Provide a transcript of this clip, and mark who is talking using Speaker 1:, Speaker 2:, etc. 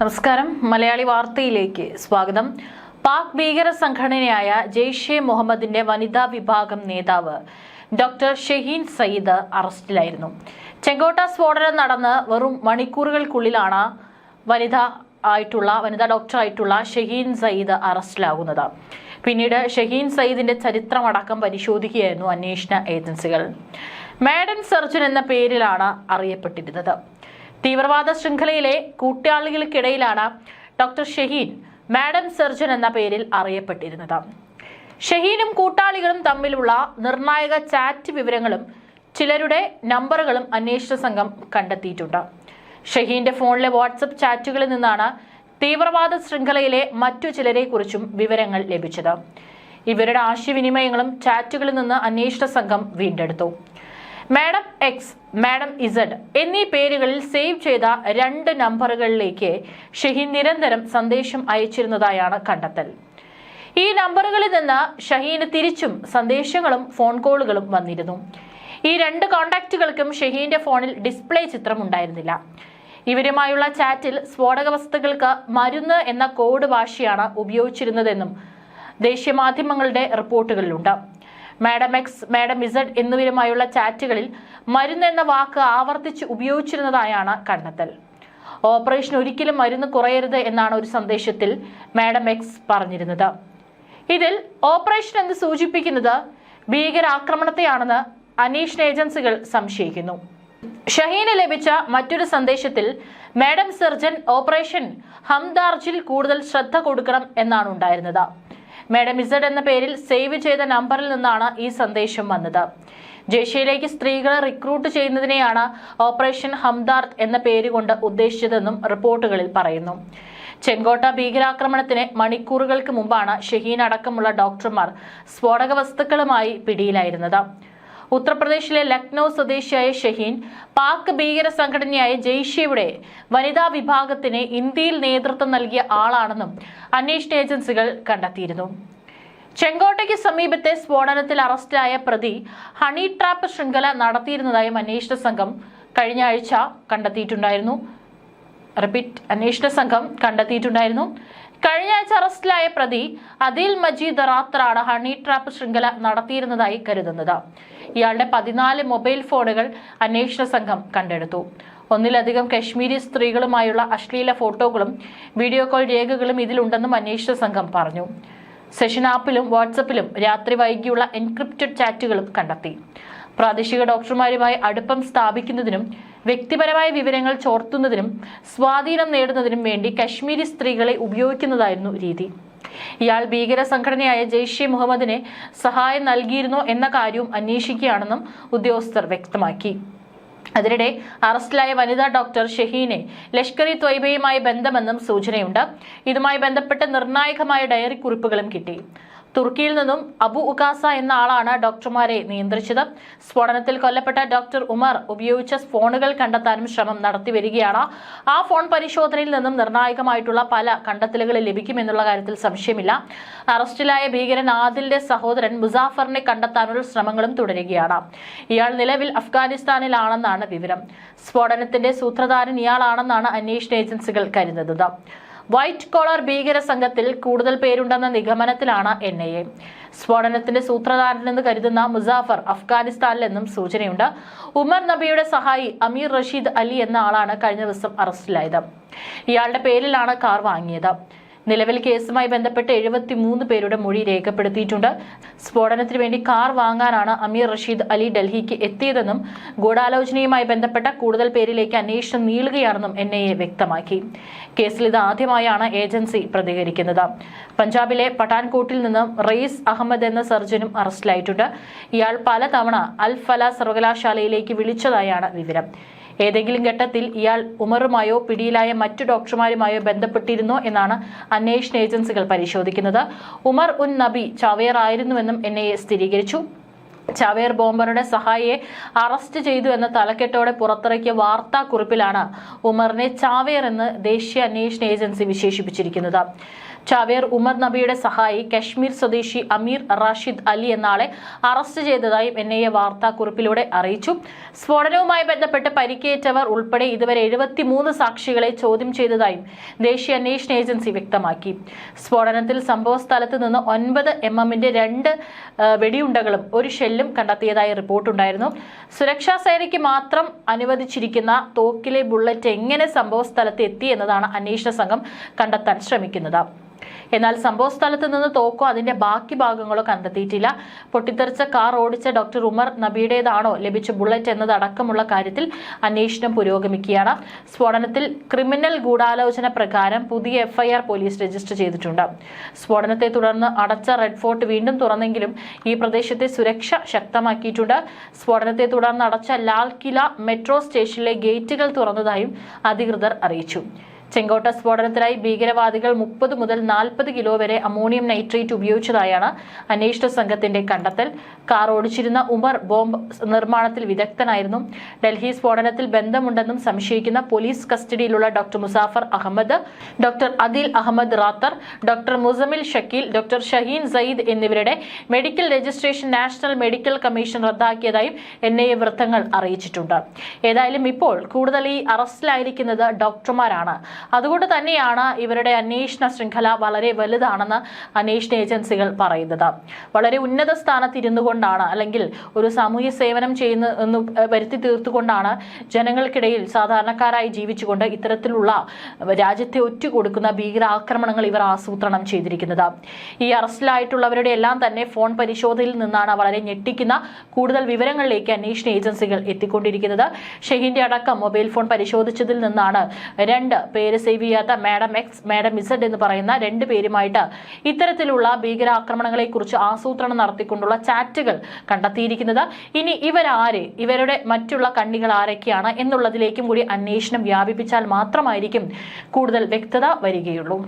Speaker 1: നമസ്കാരം. മലയാളി വാർത്തയിലേക്ക് സ്വാഗതം. പാക് ഭീകര സംഘടനയായ ജെയ്ഷെ മുഹമ്മദിന്റെ വനിതാ വിഭാഗം നേതാവ് ഡോക്ടർ ഷഹീൻ സയ്യിദ് അറസ്റ്റിലായിരുന്നു. ചെങ്കോട്ട സ്ഫോടനം നടന്ന് വെറും മണിക്കൂറുകൾക്കുള്ളിലാണ് വനിത ആയിട്ടുള്ള വനിതാ ഡോക്ടർ ആയിട്ടുള്ള ഷഹീൻ സയ്യിദ് അറസ്റ്റിലാകുന്നത്. പിന്നീട് ഷഹീൻ സയ്യിദിന്റെ ചരിത്രമടക്കം പരിശോധിക്കുകയായിരുന്നു അന്വേഷണ ഏജൻസികൾ. മാഡൻ സർജൻ എന്ന പേരിലാണ് അറിയപ്പെട്ടിരുന്നത്. തീവ്രവാദ ശൃംഖലയിലെ കൂട്ടാളികൾക്കിടയിലാണ് ഡോക്ടർ ഷഹീൻ മാഡം സർജൻ എന്ന പേരിൽ അറിയപ്പെട്ടിരുന്നത്. ഷഹീനും കൂട്ടാളികളും തമ്മിലുള്ള നിർണായക ചാറ്റ് വിവരങ്ങളും ചിലരുടെ നമ്പറുകളും അന്വേഷണ സംഘം കണ്ടെത്തിയിട്ടുണ്ട്. ഷഹീന്റെ ഫോണിലെ വാട്സപ്പ് ചാറ്റുകളിൽ നിന്നാണ് തീവ്രവാദ ശൃംഖലയിലെ മറ്റു ചിലരെക്കുറിച്ചും വിവരങ്ങൾ ലഭിച്ചത്. ഇവരുടെ ആശയവിനിമയങ്ങളും ചാറ്റുകളിൽ നിന്ന് അന്വേഷണ സംഘം വീണ്ടെടുത്തു. മാഡം എക്സ് മാഡം ഇസഡ് എന്നീ പേരുകളിൽ സേവ് ചെയ്ത രണ്ട് നമ്പറുകളിലേക്ക് ഷഹീൻ നിരന്തരം സന്ദേശം അയച്ചിരുന്നതായാണ് കണ്ടെത്തൽ. ഈ നമ്പറുകളിൽ നിന്ന് ഷഹീന് തിരിച്ചും സന്ദേശങ്ങളും ഫോൺ കോളുകളും വന്നിരുന്നു. ഈ രണ്ട് കോണ്ടാക്റ്റുകൾക്കും ഷഹീന്റെ ഫോണിൽ ഡിസ്പ്ലേ ചിത്രം ഉണ്ടായിരുന്നില്ല ഇവരുമായുള്ള ചാറ്റിൽ സ്ഫോടക വസ്തുക്കൾക്ക് മരുന്ന് എന്ന കോഡ് ഭാഷയാണ് ഉപയോഗിച്ചിരുന്നതെന്നും ദേശീയ മാധ്യമങ്ങളുടെ റിപ്പോർട്ടുകളിലുണ്ട്. മാഡം എക്സ് മാഡം ഇസഡ് എന്നിവരുമായുള്ള ചാറ്റുകളിൽ മരുന്ന് എന്ന വാക്ക് ആവർത്തിച്ച് ഉപയോഗിച്ചിരുന്നതായാണ് കണ്ടെത്തൽ. ഓപ്പറേഷൻ ഒരിക്കലും മരുന്ന് കുറയരുത് എന്നാണ് ഒരു സന്ദേശത്തിൽ മാഡം എക്സ് പറഞ്ഞിരുന്നത്. ഇതിൽ ഓപ്പറേഷൻ എന്ന് സൂചിപ്പിക്കുന്നത് ഭീകരാക്രമണത്തെയാണെന്ന് അന്വേഷണ ഏജൻസികൾ സംശയിക്കുന്നു. ഷഹീന് ലഭിച്ച മറ്റൊരു സന്ദേശത്തിൽ മാഡം സർജൻ ഓപ്പറേഷൻ ഹംദാർജിൽ കൂടുതൽ ശ്രദ്ധ കൊടുക്കണം എന്നാണ് ഉണ്ടായിരുന്നത്. മാഡം ഇസഡ് എന്ന പേരിൽ സേവ് ചെയ്ത നമ്പറിൽ നിന്നാണ് ഈ സന്ദേശം വന്നത്. ജയ്ഷയിലേക്ക് സ്ത്രീകളെ റിക്രൂട്ട് ചെയ്യുന്നതിനെയാണ് ഓപ്പറേഷൻ ഹംദാർത്ത് എന്ന പേരുകൊണ്ട് ഉദ്ദേശിച്ചതെന്നും റിപ്പോർട്ടുകളിൽ പറയുന്നു. ചെങ്കോട്ട ഭീകരാക്രമണത്തിന് മണിക്കൂറുകൾക്ക് മുമ്പാണ് ഷഹീൻ അടക്കമുള്ള ഡോക്ടർമാർ സ്ഫോടക വസ്തുക്കളുമായി പിടിയിലായിരുന്നത്. ഉത്തർപ്രദേശിലെ ലക്നൌ സ്വദേശിയായ ഷഹീൻ പാക് ഭീകര സംഘടനയായ ജെയ്ഷയുടെ വനിതാ വിഭാഗത്തിന് ഇന്ത്യയിൽ നേതൃത്വം നൽകിയ ആളാണെന്നും അന്വേഷണ ഏജൻസികൾ കണ്ടെത്തിയിരുന്നു. ചെങ്കോട്ടയ്ക്ക് സമീപത്തെ സ്ഫോടനത്തിൽ അറസ്റ്റിലായ പ്രതി ഹണി ട്രാപ്പ് ശൃംഖല നടത്തിയിരുന്നതായും അന്വേഷണ സംഘം കഴിഞ്ഞ ആഴ്ച കണ്ടെത്തിയിട്ടുണ്ടായിരുന്നു. റിപ്പീറ്റ് അന്വേഷണ സംഘം കണ്ടെത്തിയിട്ടുണ്ടായിരുന്നു. കഴിഞ്ഞ ആഴ്ച അറസ്റ്റിലായ പ്രതി അദിൽ മജീദ് റാത്രാണ് ഹണി ട്രാപ്പ് ശൃംഖല നടത്തിയിരുന്നതായി കരുതുന്നത്. ഇയാളുടെ പതിനാല് മൊബൈൽ ഫോണുകൾ അന്വേഷണ സംഘം കണ്ടെടുത്തു. ഒന്നിലധികം കശ്മീരി സ്ത്രീകളുമായുള്ള അശ്ലീല ഫോട്ടോകളും വീഡിയോ കോൾ രേഖകളും ഇതിലുണ്ടെന്നും അന്വേഷണ സംഘം പറഞ്ഞു. സെഷൻ ആപ്പിലും വാട്സപ്പിലും രാത്രി വൈകിയുള്ള എൻക്രിപ്റ്റഡ് ചാറ്റുകളും കണ്ടെത്തി. പ്രാദേശിക ഡോക്ടർമാരുമായി അടുപ്പം സ്ഥാപിക്കുന്നതിനും വ്യക്തിപരമായ വിവരങ്ങൾ ചോർത്തുന്നതിനും സ്വാധീനം നേടുന്നതിനും വേണ്ടി കശ്മീരി സ്ത്രീകളെ ഉപയോഗിക്കുന്നതായിരുന്നു രീതി. ഇയാൾ ഭീകര സംഘടനയായ ജെയ്ഷെ മുഹമ്മദിനെ സഹായം നൽകിയിരുന്നോ എന്ന കാര്യവും അന്വേഷിക്കുകയാണെന്നും ഉദ്യോഗസ്ഥർ വ്യക്തമാക്കി. അതിനിടെ അറസ്റ്റിലായ വനിതാ ഡോക്ടർ ഷഹീനെ ലഷ്കർ ഇ ത്വയ്ബയുമായി ബന്ധമെന്നും സൂചനയുണ്ട്. ഇതുമായി ബന്ധപ്പെട്ട് നിർണായകമായ ഡയറി കുറിപ്പുകളും കിട്ടി. തുർക്കിയിൽ നിന്നും അബു ഉകാസ എന്ന ആളാണ് ഡോക്ടർമാരെ നിയന്ത്രിച്ചത്. സ്ഫോടനത്തിൽ കൊല്ലപ്പെട്ട ഡോക്ടർ ഉമർ ഉപയോഗിച്ച ഫോണുകൾ കണ്ടെത്താനും ശ്രമം നടത്തി വരികയാണ്. ആ ഫോൺ പരിശോധനയിൽ നിന്നും നിർണായകമായിട്ടുള്ള പല കണ്ടെത്തലുകൾ ലഭിക്കുമെന്നുള്ള കാര്യത്തിൽ സംശയമില്ല. അറസ്റ്റിലായ ഭീകരൻ ആദിലിന്റെ സഹോദരൻ മുസാഫറിനെ കണ്ടെത്താനുള്ള ശ്രമങ്ങളും തുടരുകയാണ്. ഇയാൾ നിലവിൽ അഫ്ഗാനിസ്ഥാനിലാണെന്നാണ് വിവരം. സ്ഫോടനത്തിന്റെ സൂത്രധാരൻ ഇയാളാണെന്നാണ് അന്വേഷണ ഏജൻസികൾ കരുതുന്നത്. വൈറ്റ് കോളർ ഭീകര സംഘത്തിൽ കൂടുതൽ പേരുണ്ടെന്ന നിഗമനത്തിലാണ് എൻ ഐ എ സ്ഫോടനത്തിന്റെ സൂത്രധാരനെന്ന് കരുതുന്ന മുസാഫർ അഫ്ഗാനിസ്ഥാനിലെന്നും സൂചനയുണ്ട്. ഉമർ നബിയുടെ സഹായി അമീർ റഷീദ് അലി എന്ന ആളാണ് കഴിഞ്ഞ ദിവസം അറസ്റ്റിലായത്. ഇയാളുടെ പേരിലാണ് കാർ വാങ്ങിയത്. നിലവിൽ കേസുമായി ബന്ധപ്പെട്ട് എഴുപത്തി മൂന്ന് പേരുടെ മൊഴി രേഖപ്പെടുത്തിയിട്ടുണ്ട്. സ്ഫോടനത്തിന് വേണ്ടി കാർ വാങ്ങാനാണ് അമീർ റഷീദ് അലി ഡൽഹിക്ക് എത്തിയതെന്നും ഗൂഢാലോചനയുമായി ബന്ധപ്പെട്ട കൂടുതൽ പേരിലേക്ക് അന്വേഷണം നീളുകയാണെന്നും എൻ ഐ എ വ്യക്തമാക്കി. കേസിൽ ഇത് ആദ്യമായാണ് ഏജൻസി പ്രതികരിക്കുന്നത്. പഞ്ചാബിലെ പഠാൻകോട്ടിൽ നിന്നും റെയ്സ് അഹമ്മദ് എന്ന സർജനും അറസ്റ്റിലായിട്ടുണ്ട്. ഇയാൾ പലതവണ അൽ ഫല സർവകലാശാലയിലേക്ക് വിളിച്ചതായാണ് വിവരം. ഏതെങ്കിലും ഘട്ടത്തിൽ ഇയാൾ ഉമറുമായോ പിടിയിലായ മറ്റു ഡോക്ടർമാരുമായോ ബന്ധപ്പെട്ടിരുന്നോ എന്നാണ് അന്വേഷണ ഏജൻസികൾ പരിശോധിക്കുന്നത്. ഉമർ ഉൻ നബി ചാവേർ ആയിരുന്നുവെന്നും എൻ ഐ എ സ്ഥിരീകരിച്ചു. ചവേർ ബോംബറുടെ സഹായിയെ അറസ്റ്റ് ചെയ്തു എന്ന തലക്കെട്ടോടെ പുറത്തിറക്കിയ വാർത്താക്കുറിപ്പിലാണ് ഉമറിനെ ചാവേർ എന്ന് ദേശീയ അന്വേഷണ ഏജൻസി വിശേഷിപ്പിച്ചിരിക്കുന്നത്. ചാവേർ ഉമർ നബിയുടെ സഹായി കശ്മീർ സ്വദേശി അമീർ റാഷിദ് അലി എന്നാളെ അറസ്റ്റ് ചെയ്തതായും എൻ ഐ എ വാർത്താക്കുറിപ്പിലൂടെ അറിയിച്ചു. സ്ഫോടനവുമായി ബന്ധപ്പെട്ട് പരിക്കേറ്റവർ ഉൾപ്പെടെ ഇതുവരെ എഴുപത്തിമൂന്ന് സാക്ഷികളെ ചോദ്യം ചെയ്തതായും ദേശീയ അന്വേഷണ ഏജൻസി വ്യക്തമാക്കി. സ്ഫോടനത്തിൽ സംഭവ സ്ഥലത്ത് നിന്ന് ഒൻപത് എം എമ്മിന്റെ രണ്ട് വെടിയുണ്ടകളും ഒരു ഷെല്ലും കണ്ടെത്തിയതായി റിപ്പോർട്ടുണ്ടായിരുന്നു. സുരക്ഷാ സേനയ്ക്ക് മാത്രം അനുവദിച്ചിരിക്കുന്ന തോക്കിലെ ബുള്ളറ്റ് എങ്ങനെ സംഭവ സ്ഥലത്ത് എത്തി എന്നതാണ് അന്വേഷണ സംഘം കണ്ടെത്താൻ ശ്രമിക്കുന്നത്. എന്നാൽ സംഭവ സ്ഥലത്ത് നിന്ന് തോക്കോ അതിന്റെ ബാക്കി ഭാഗങ്ങളോ കണ്ടെത്തിയിട്ടില്ല. പൊട്ടിത്തെറിച്ച കാർ ഓടിച്ച ഡോക്ടർ ഉമർ നബിയുടേതാണോ ലഭിച്ച ബുള്ളറ്റ് എന്നതടക്കമുള്ള കാര്യത്തിൽ അന്വേഷണം പുരോഗമിക്കുകയാണ്. സ്ഫോടനത്തിൽ ക്രിമിനൽ ഗൂഢാലോചന പ്രകാരം പുതിയ എഫ്ഐആർ പോലീസ് രജിസ്റ്റർ ചെയ്തിട്ടുണ്ട്. സ്ഫോടനത്തെ തുടർന്ന് അടച്ച റെഡ് ഫോർട്ട് വീണ്ടും തുറന്നെങ്കിലും ഈ പ്രദേശത്തെ സുരക്ഷ ശക്തമാക്കിയിട്ടുണ്ട്. സ്ഫോടനത്തെ തുടർന്ന് അടച്ച ലാൽ കില മെട്രോ സ്റ്റേഷനിലെ ഗേറ്റുകൾ തുറന്നതായും അധികൃതർ അറിയിച്ചു. ചെങ്കോട്ട സ്ഫോടനത്തിനായി ഭീകരവാദികൾ മുപ്പത് മുതൽ നാൽപ്പത് കിലോ വരെ അമോണിയം നൈട്രേറ്റ് ഉപയോഗിച്ചതായാണ് അന്വേഷണ സംഘത്തിന്റെ കണ്ടെത്തൽ. കാർ ഓടിച്ചിരുന്ന ഉമർ ബോംബ് നിർമ്മാണത്തിൽ വിദഗ്ധനായിരുന്നു. ഡൽഹി സ്ഫോടനത്തിൽ ബന്ധമുണ്ടെന്നും സംശയിക്കുന്ന police കസ്റ്റഡിയിലുള്ള doctor Muzaffar Ahmed doctor Adil Ahmed Rather doctor Muzammil Shakeel doctor Shaheen Sayeed എന്നിവരുടെ medical registration national medical commission റദ്ദാക്കിയതായും N I വൃത്തങ്ങൾ അറിയിച്ചിട്ടുണ്ട്. ഏതായാലും ഇപ്പോൾ കൂടുതൽ ഈ അറസ്റ്റിലായിരിക്കുന്നത് ഡോക്ടർമാരാണ്. അതുകൊണ്ട് തന്നെയാണ് ഇവരുടെ അന്വേഷണ ശൃംഖല വളരെ വലുതാണെന്ന് അന്വേഷണ ഏജൻസികൾ പറയുന്നത്. വളരെ ഉന്നത സ്ഥാനത്ത് ഇരുന്നു കൊണ്ടാണ് അല്ലെങ്കിൽ ഒരു സാമൂഹ്യ സേവനം ചെയ്യുന്ന എന്ന് വരുത്തി തീർത്തുകൊണ്ടാണ് ജനങ്ങൾക്കിടയിൽ സാധാരണക്കാരായി ജീവിച്ചുകൊണ്ട് ഇത്തരത്തിലുള്ള രാജ്യത്തെ ഒറ്റുകൊടുക്കുന്ന ഭീകരാക്രമണങ്ങൾ ഇവർ ആസൂത്രണം ചെയ്തിരിക്കുന്നത്. ഈ അറസ്റ്റിലായിട്ടുള്ളവരുടെ എല്ലാം തന്നെ ഫോൺ പരിശോധനയിൽ നിന്നാണ് വളരെ ഞെട്ടിക്കുന്ന കൂടുതൽ വിവരങ്ങളിലേക്ക് അന്വേഷണ ഏജൻസികൾ എത്തിക്കൊണ്ടിരിക്കുന്നത്. ഷെഹിന്റെ അടക്കം മൊബൈൽ ഫോൺ പരിശോധിച്ചതിൽ നിന്നാണ് രണ്ട് പേര് സേവ് ചെയ്യാത്ത മാഡം എക്സ് മാഡം ഇസഡ് എന്ന് പറയുന്ന രണ്ട് പേരുമായിട്ട് ഇത്തരത്തിലുള്ള ഭീകരാക്രമണങ്ങളെ കുറിച്ച് ആസൂത്രണം നടത്തിക്കൊണ്ടുള്ള ചാറ്റുകൾ കണ്ടെത്തിയിരിക്കുന്നത്. ഇനി ഇവരാര്? ഇവരുടെ മറ്റുള്ള കണ്ണികൾ ആരൊക്കെയാണ് എന്നുള്ളതിലേക്കും കൂടി അന്വേഷണം വ്യാപിപ്പിച്ചാൽ മാത്രമായിരിക്കും കൂടുതൽ വ്യക്തത വരികയുള്ളൂ.